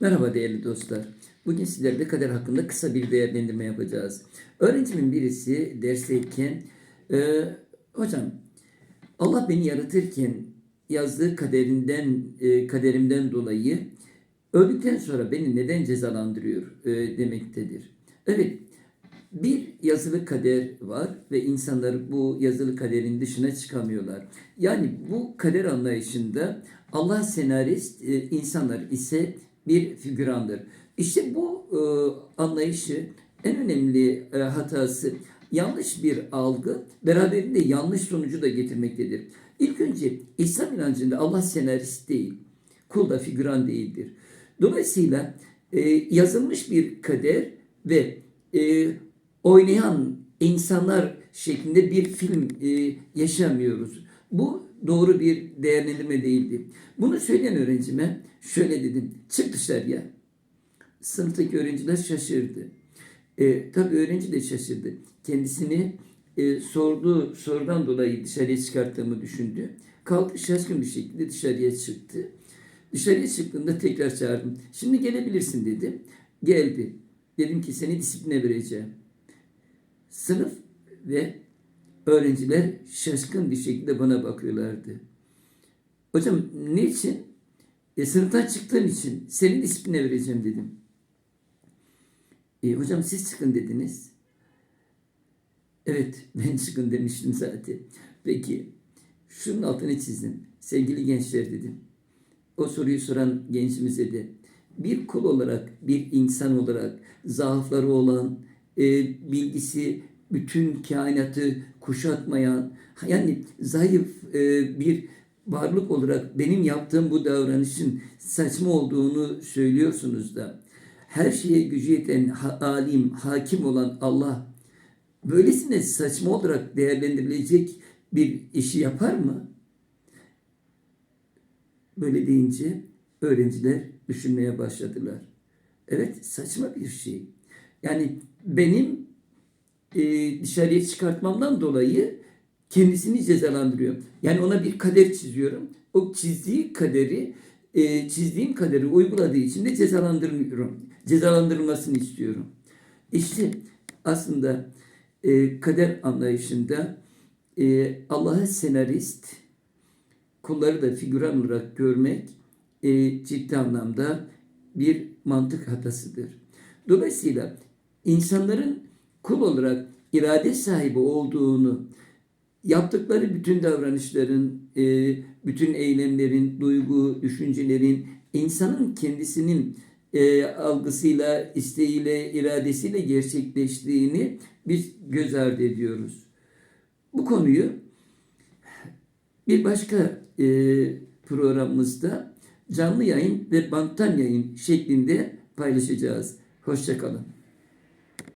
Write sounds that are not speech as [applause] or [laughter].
Merhaba değerli dostlar. Bugün sizlerle kader hakkında kısa bir değerlendirme yapacağız. Öğrencimin birisi dersteyken, e, hocam Allah beni yaratırken yazdığı kaderinden, e, kaderimden dolayı öldükten sonra beni neden cezalandırıyor e, demektedir. Evet, bir yazılı kader var ve insanlar bu yazılı kaderin dışına çıkamıyorlar. Yani bu kader anlayışında Allah senarist, e, insanlar ise bir figürandır. İşte bu e, anlayışı en önemli e, hatası yanlış bir algı beraberinde yanlış sonucu da getirmektedir. İlk önce İslam inancında Allah senarist değil, kul da figüran değildir. Dolayısıyla e, yazılmış bir kader ve e, oynayan insanlar şeklinde bir film e, yaşamıyoruz. Bu doğru bir değerlendirme değildi. Bunu söyleyen öğrencime şöyle dedim. Çık dışarıya. Sınıftaki öğrenciler şaşırdı. E, tabii öğrenci de şaşırdı. Kendisini e, sorduğu sorudan dolayı dışarıya çıkarttığımı düşündü. Kalktı şaşkın bir şekilde dışarıya çıktı. Dışarıya çıktığında tekrar çağırdım. Şimdi gelebilirsin dedim. Geldi. Dedim ki seni disipline vereceğim. Sınıf ve öğrenciler şaşkın bir şekilde bana bakıyorlardı. Hocam niçin? E, sınıftan çıktığın için seni disipline vereceğim dedim. E, hocam siz çıkın dediniz. Evet [laughs] ben çıkın demiştim zaten. Peki şunun altını çizdim. Sevgili gençler dedim. O soruyu soran gençimize de bir kul olarak, bir insan olarak zaafları olan, e, bilgisi bütün kainatı kuşatmayan, yani zayıf e, bir varlık olarak benim yaptığım bu davranışın saçma olduğunu söylüyorsunuz da her şeye gücü yeten ha, alim, hakim olan Allah böylesine saçma olarak değerlendirilecek bir işi yapar mı? Böyle deyince öğrenciler düşünmeye başladılar. Evet saçma bir şey. Yani benim e, dışarıya çıkartmamdan dolayı kendisini cezalandırıyor. Yani ona bir kader çiziyorum. O çizdiği kaderi e, çizdiğim kaderi uyguladığı için de cezalandırmıyorum. Cezalandırılmasını istiyorum. İşte aslında e, kader anlayışında e, Allah'ı senarist, kulları da figüran olarak görmek e, ciddi anlamda bir mantık hatasıdır. Dolayısıyla insanların kul olarak irade sahibi olduğunu, yaptıkları bütün davranışların, e, bütün eylemlerin, duygu, düşüncelerin insanın kendisinin e, algısıyla, isteğiyle, iradesiyle gerçekleştiğini biz göz ardı ediyoruz. Bu konuyu bir başka e, programımızda canlı yayın ve banttan yayın şeklinde paylaşacağız. Hoşçakalın.